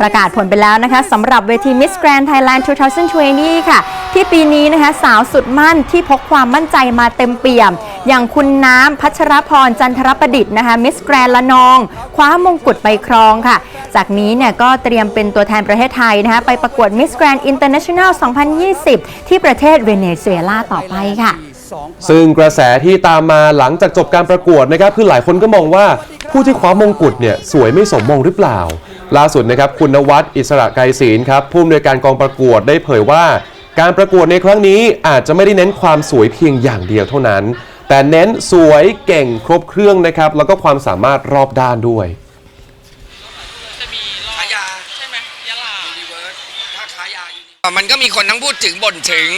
ประกาศผลไปแล้วนะคะสำหรับเวที Miss Grand Thailand 2020 ค่ะ ที่ปีนี้นะคะสาวสุดมั่นที่พกความมั่นใจมาเต็มเปี่ยม อย่างคุณน้ำพัชรพรจันทรประดิษฐ์นะคะ Miss Grand ละนอง คว้ามงกุฎไปครองค่ะ จากนี้เนี่ยก็เตรียมเป็นตัวแทนประเทศไทยนะคะไปประกวด Miss Grand International 2020 ที่ประเทศเวเนซุเอลาต่อไปค่ะซึ่งกระแสที่ตามมาหลังจากจบการประกวดนะครับคือหลายคนก็มองว่าผู้ที่คว้ามงกุฎเนี่ยสวยไม่สมมงหรือเปล่า ล่าสุดนะครับคุณนวัดอิสระไกรศีลครับผู้อำนวยการกองประกวดได้เผยว่า การประกวดในครั้งนี้อาจจะไม่ได้เน้นความสวยเพียงอย่างเดียวเท่านั้น แต่เน้นสวยเก่งครบเครื่องนะครับแล้วก็ความสามารถรอบด้านด้วย จะมีรอบ ขายา ใช่ไหมยะลา ยูนิเวิร์สถ้าขายายูนิ มันก็มีคนทั้งพูดถึงบ่นถึง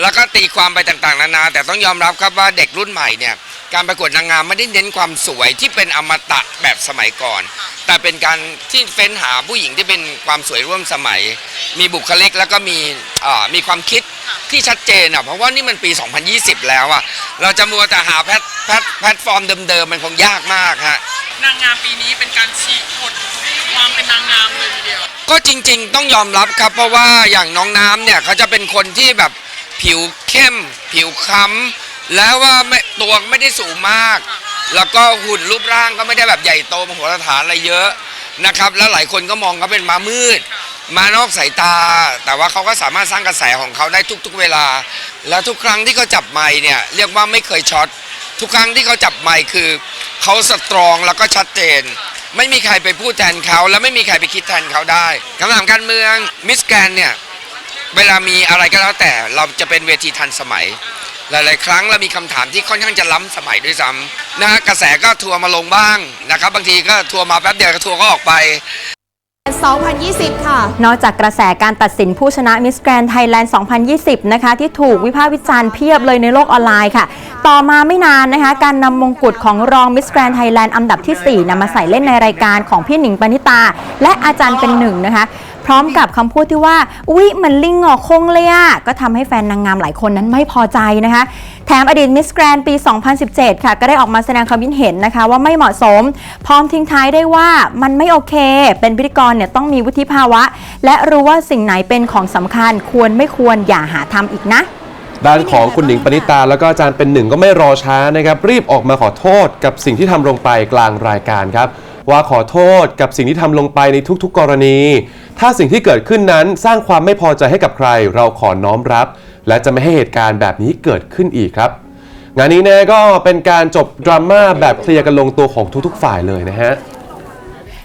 แล้วก็ตีความไปต่างๆ นานา แต่ต้องยอมรับครับว่าเด็กรุ่นใหม่เนี่ยการประกวดนางงามไม่ได้เน้นความสวยที่เป็นอมตะแบบสมัยก่อน แต่เป็นการที่เฟ้นหาผู้หญิงที่เป็นความสวยร่วมสมัย มีบุคลิกแล้วก็มีมีความคิดที่ชัดเจนอะเพราะว่านี่มันปี 2020 แล้วอะเราจะมัวแต่หาแพทแพทแพลตฟอร์มเดิมๆมันคงยากมากฮะนางงามปีนี้เป็นการฉีกกฎความเป็นนาง ก็จริงๆ ต้องยอมรับครับ เพราะว่าอย่างน้องน้ำเนี่ยเขาจะเป็นคนที่แบบผิวเข้ม ผิวค้ำแล้วว่าไม่ตัวไม่ได้สูงมาก แล้วก็หุ่นรูปร่างก็ไม่ได้แบบใหญ่โตมโหฬารฐานอะไรเยอะนะครับ แล้วหลายคนก็มองเขาเป็นม้ามืด มานอกสายตา แต่ว่าเขาก็สามารถสร้างกระแสของเขาได้ทุก ๆ เวลา แล้วทุกครั้งที่เขาจับไมค์เนี่ยเรียกว่าไม่เคยช็อตทุกครั้งที่เขาจับไมค์คือเขาสตรองแล้วก็ชัดเจน ไม่มีใครไปพูดแทนเขาและไม่มีใครไปคิดแทนเขาได้คำถามการเมืองมิสแกนเนี่ยเวลามีอะไรก็แล้วแต่เราจะเป็นเวทีทันสมัย หลาย ๆ ครั้งเรามีคำถามที่ค่อนข้างจะล้ำสมัยด้วยซ้ำนะฮะกระแสก็ทัวร์มาลงบ้างนะครับบางทีก็ทัวร์มาแป๊บเดียวก็ทัวร์ก็ออกไป 2020 ค่ะ นอกจากกระแสการตัดสินผู้ชนะมิสแกรนไทยแลนด์ 2020 นะคะ ที่ถูกวิพากษ์วิจารณ์เพียบเลยในโลกออนไลน์ค่ะ ต่อมาไม่นานนะคะ การนำมงกุฎของรองมิสแกรนไทยแลนด์อันดับทีสี่4นำมาใส่เล่นในรายการของพี่หนิงปณิตา และอาจารย์เป็นหนึ่งนะคะ พร้อมกับคำพูดที่ว่า อุ๊ยมันลิงงอกคงเลยอะก็ทำให้แฟนนางงามหลายคนนั้นไม่พอใจนะคะ แถมอดีตมิสแกรนปี 2017 ค่ะ ก็ได้ออกมาแสดงความคิดเห็นนะคะ ว่าไม่เหมาะสม พร้อมทิ้งท้ายได้ว่ามันไม่โอเค เป็นพิธีกรเนี่ยต้องมีวุฒิภาวะ และรู้ว่าสิ่งไหนเป็นของสำคัญควรไม่ควรอย่าหาทำอีกนะด้านของคุณหนิงปณิตาแล้วก็อาจารย์เป็นหนึ่งก็ไม่รอช้านะครับ รีบออกมาขอโทษกับสิ่งที่ทำลงไปกลางรายการครับ ว่าขอโทษกับสิ่งที่ทำลงไปในทุก ๆ กรณี ถ้าสิ่งที่เกิดขึ้นนั้นสร้างความไม่พอใจให้กับใคร เราขอน้อมรับ และจะไม่ให้เหตุการณ์แบบนี้เกิดขึ้นอีกครับ งานนี้นะก็เป็นการจบดราม่าแบบเคลียร์กันลงตัวของทุกๆ ฝ่ายเลยนะฮะ